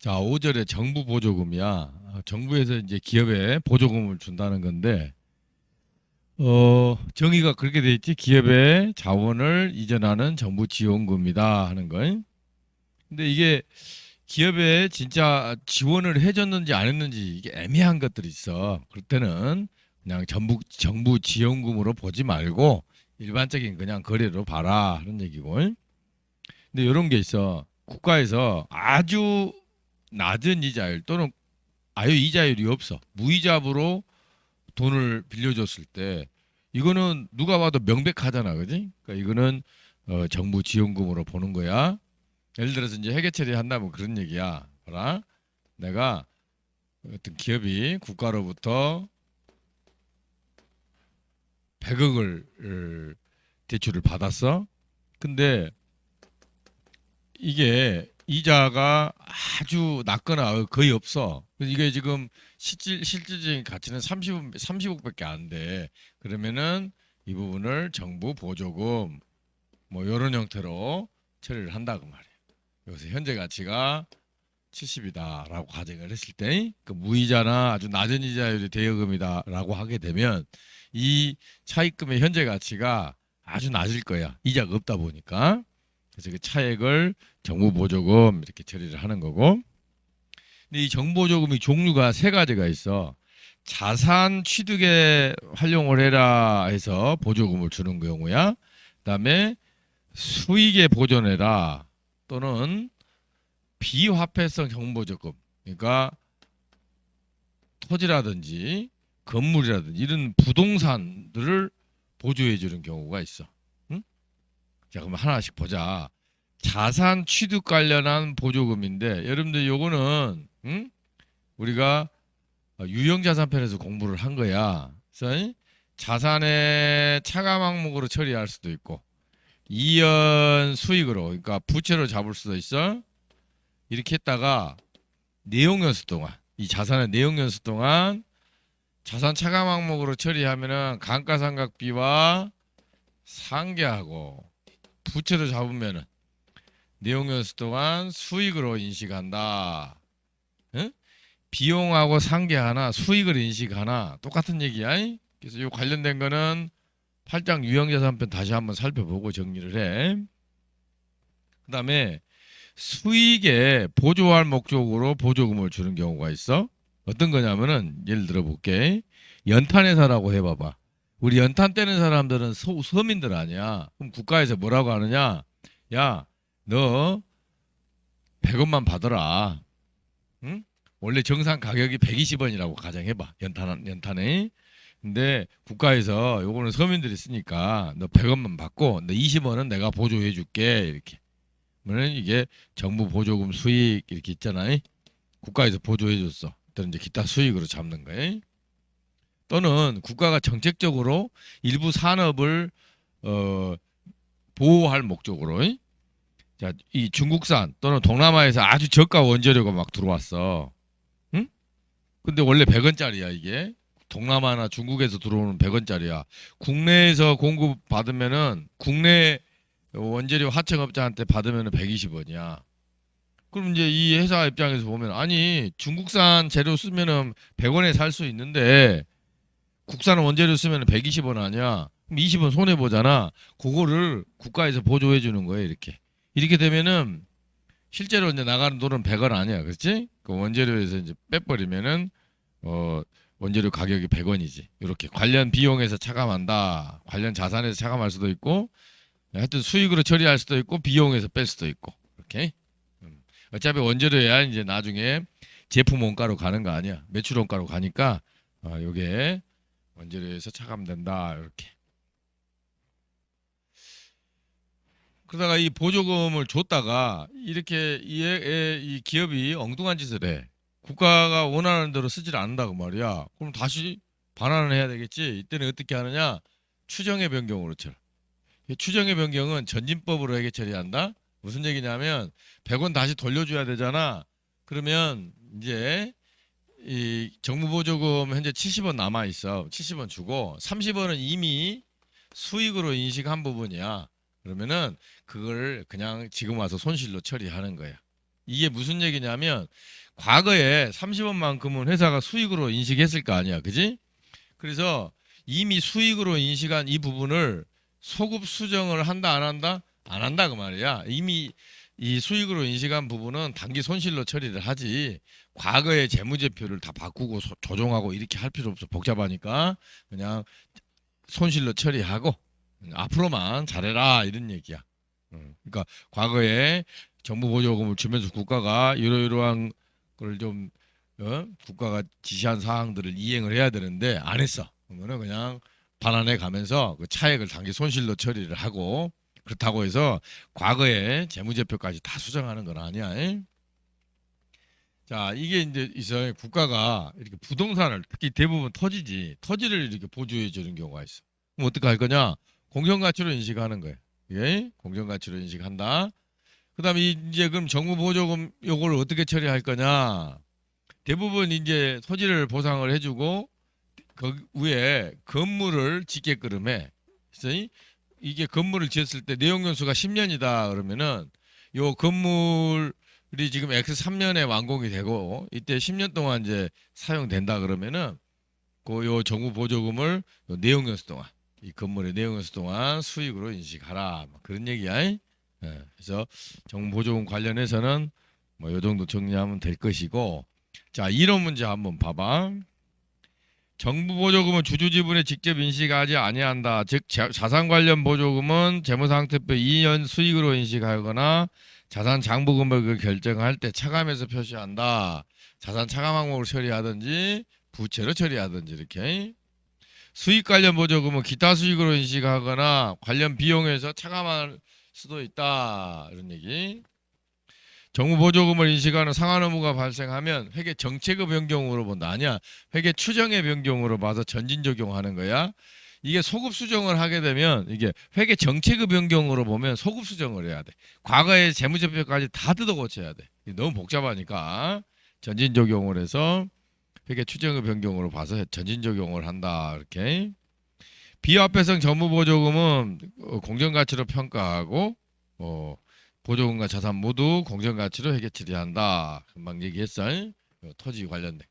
자, 5절에 정부 보조금이야. 아, 정부에서 이제 기업에 보조금을 준다는 건데, 어, 정의가 그렇게 돼 있지. 기업의 자원을 이전하는 정부 지원금이다 하는 거. 근데 이게 기업에 진짜 지원을 해줬는지 안 했는지 이게 애매한 것들이 있어. 그럴 때는 그냥 정부, 정부 지원금으로 보지 말고 일반적인 그냥 거래로 봐라 하는 얘기고. 근데 이런 게 있어. 국가에서 아주 낮은 이자율 또는 아예 이자율이 없어 무이자부로 돈을 빌려줬을 때 이거는 누가 봐도 명백하잖아, 그지? 그러니까 이거는 어, 정부 지원금으로 보는 거야. 예를 들어서 이제 회계 처리 한다면 그런 얘기야. 봐라, 내가 어떤 기업이 국가로부터 100억을 대출을 받았어. 근데 이게 이자가 아주 낮거나 거의 없어. 이게 지금 실질 실질적인 가치는 30 30억밖에 안 돼. 그러면은 이 부분을 정부 보조금 뭐 이런 형태로 처리를 한다고 말이야. 여기서 현재 가치가 70이다라고 가정을 했을 때 그 무이자나 아주 낮은 이자율이 대여금이다라고 하게 되면 이 차입금의 현재 가치가 아주 낮을 거야. 이자가 없다 보니까. 그래서 그 차액을 정부 보조금 이렇게 처리를 하는 거고. 근데 이 정부 보조금이 종류가 세 가지가 있어. 자산 취득에 활용을 해라 해서 보조금을 주는 경우야. 그다음에 수익에 보존해라 또는 비화폐성 정부 보조금. 그러니까 토지라든지 건물이라든지 이런 부동산들을 보조해 주는 경우가 있어. 응? 자, 그럼 하나씩 보자. 자산 취득 관련한 보조금인데 여러분들 요거는 응? 우리가 유형자산편에서 공부를 한 거야. 그래서 자산의 차감 항목으로 처리할 수도 있고 이연 수익으로 그러니까 부채로 잡을 수도 있어. 이렇게 했다가 내용 연수 동안 이 자산의 내용 연수 동안 자산 차감 항목으로 처리하면은 감가상각비와 상계하고 부채도 잡으면은 내용 연수 동안 수익으로 인식한다. 응? 비용하고 상계하나 수익을 인식하나 똑같은 얘기야. 이? 그래서 이 관련된 거는 8장 유형자산편 다시 한번 살펴보고 정리를 해. 그 다음에 수익에 보조할 목적으로 보조금을 주는 경우가 있어. 어떤 거냐면은 예를 들어 볼게. 연탄회사라고 해봐봐. 우리 연탄 떼는 사람들은 서, 서민들 아니야. 그럼 국가에서 뭐라고 하느냐? 야, 너 100원만 받아라. 응? 원래 정상 가격이 120원이라고 가정해봐. 연탄 연탄에. 근데 국가에서 요거는 서민들이 쓰니까 너 100원만 받고 너 20원은 내가 보조해 줄게 이렇게. 그러면 이게 정부 보조금 수익 이렇게 있잖아요. 국가에서 보조해 줬어. 또는 이제 기타 수익으로 잡는 거예요. 또는 국가가 정책적으로 일부 산업을 어, 보호할 목적으로 자, 이 중국산 또는 동남아에서 아주 저가 원재료가 막 들어왔어. 응? 근데 원래 100원짜리야, 이게. 동남아나 중국에서 들어오는 100원짜리야. 국내에서 공급 받으면은 국내 원재료 하청업자한테 받으면은 120원이야. 그럼 이제 이 회사 입장에서 보면 아니 중국산 재료 쓰면은 100원에 살 수 있는데 국산 원재료 쓰면은 120원 아니야. 그럼 20원 손해 보잖아. 그거를 국가에서 보조해 주는 거예요, 이렇게. 이렇게 되면은 실제로 이제 나가는 돈은 100원 아니야. 그렇지? 그 원재료에서 이제 빼버리면은 어 원재료 가격이 100원이지. 이렇게 관련 비용에서 차감한다. 관련 자산에서 차감할 수도 있고 하여튼 수익으로 처리할 수도 있고 비용에서 뺄 수도 있고. 이렇게. 음. 어차피 원재료야 이제 나중에 제품 원가로 가는 거 아니야. 매출 원가로 가니까 어 요게 원재료에서 차감된다. 이렇게. 그러다가 이 보조금을 줬다가 이렇게 이, 애- 이 기업이 엉뚱한 짓을 해. 국가가 원하는 대로 쓰질 않는다고 말이야. 그럼 다시 반환을 해야 되겠지. 이때는 어떻게 하느냐? 추정의 변경으로 처리. 이 추정의 변경은 전진법으로 해결 처리한다. 무슨 얘기냐면 100원 다시 돌려줘야 되잖아. 그러면 이제 이 정부 보조금 현재 70원 남아 있어. 70원 주고 30원은 이미 수익으로 인식한 부분이야. 그러면은 그걸 그냥 지금 와서 손실로 처리하는 거야. 이게 무슨 얘기냐면 과거에 30원만큼은 회사가 수익으로 인식했을 거 아니야, 그지? 그래서 이미 수익으로 인식한 이 부분을 소급 수정을 한다 안 한다 안 한다 그 말이야. 이미 이 수익으로 인식한 부분은 단기 손실로 처리를 하지. 과거의 재무제표를 다 바꾸고 소- 조정하고 이렇게 할 필요 없어. 복잡하니까 그냥 손실로 처리하고 앞으로만 잘해라 이런 얘기야. 음, 그러니까 과거에 정부 보조금을 주면서 국가가 이러이러한 걸 좀 어? 국가가 지시한 사항들을 이행을 해야 되는데 안 했어. 그러면은 그냥 반환해 가면서 그 차액을 단기 손실로 처리를 하고 그렇다고 해서 과거에 재무제표까지 다 수정하는 건 아니야. 에? 자 이게 이제 있어 국가가 이렇게 부동산을 특히 대부분 토지지 토지를 이렇게 보조해 주는 경우가 있어. 그럼 어떻게 할 거냐? 공정가치로 인식하는 거예요. 예? 공정가치로 인식한다. 그다음에 이제 그럼 정부 보조금 요거를 어떻게 처리할 거냐? 대부분 이제 토지를 보상을 해주고 그 위에 건물을 짓게끔 해. 그래서 이- 이게 건물을 지었을 때 내용 연수가 10년이다 그러면은 요 건물이 지금 X 3년에 완공이 되고 이때 10년 동안 이제 사용된다 그러면은 그요 정부 보조금을 요 내용 연수 동안 이 건물의 내용 연수 동안 수익으로 인식하라 뭐 그런 얘기야. 예, 그래서 정부 보조금 관련해서는 뭐 요 정도 정리하면 될 것이고 자 이런 문제 한번 봐봐. 정부 보조금은 주주 지분에 직접 인식하지 아니한다. 즉 자- 자산 관련 보조금은 재무상태표 2년 수익으로 인식하거나 자산 장부 금액을 결정할 때 차감해서 표시한다. 자산 차감 항목을 처리하든지 부채로 처리하든지 이렇게 수익 관련 보조금은 기타 수익으로 인식하거나 관련 비용에서 차감할 수도 있다. 이런 얘기. 정부 보조금을 인식하는 상환 의무가 발생하면 회계 정책의 변경으로 본다. 아니야. 회계 추정의 변경으로 봐서 전진 적용하는 거야. 이게 소급 수정을 하게 되면 이게 회계 정책의 변경으로 보면 소급 수정을 해야 돼. 과거의 재무제표까지 다 뜯어 고쳐야 돼. 너무 복잡하니까 전진 적용을 해서 회계 추정의 변경으로 봐서 전진 적용을 한다. 이렇게 비화폐성 정부 보조금은 어, 공정가치로 평가하고 어, 보조금과 자산 모두 공정가치로 회계 처리한다. 금방 얘기했어. 어, 토지 관련된.